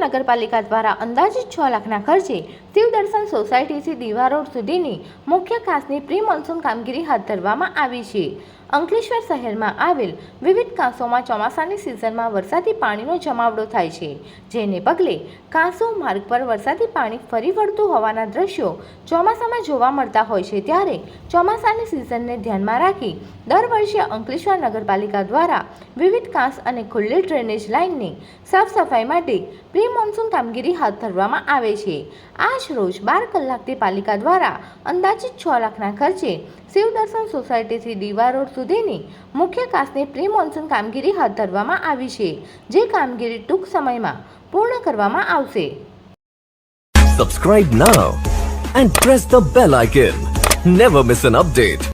નગરપાલિકા દ્વારા અંદાજિત છ લાખના ખર્ચે શિવદર્શન સોસાયટીથી દીવા રોડ સુધીની મુખ્ય ખાસની પ્રી મોન્સૂન કામગીરી હાથ ધરવામાં આવી છે. અંકલેશ્વર શહેરમાં આવેલ વિવિધ કાંસોમાં ચોમાસાની સિઝનમાં વરસાદી પાણીનો જમાવડો થાય છે. જેને પગલે કાંસો માર્ગ પર વરસાદી પાણી ફરી વળતું હોવાના દ્રશ્યો ચોમાસામાં જોવા મળતા હોય છે. ત્યારે ચોમાસાની સિઝનને ધ્યાનમાં રાખી દર વર્ષે અંકલેશ્વર નગરપાલિકા દ્વારા વિવિધ કાંસ અને ખુલ્લી ડ્રેનેજ લાઇનની સાફ સફાઈ માટે પ્રી મોન્સૂન કામગીરી હાથ ધરવામાં આવે છે. આજ રોજ બાર કલાકથી પાલિકા દ્વારા અંદાજિત છ લાખના ખર્ચે શિવદર્શન સોસાયટીથી દીવા રોડ સુધીની મુખ્ય કાસની પ્રી મોન્સૂન કામગીરી હાથ ધરવામાં આવી છે, જે કામગીરી ટૂંક સમયમાં પૂર્ણ કરવામાં આવશે subscribe now and press the bell icon never miss an update.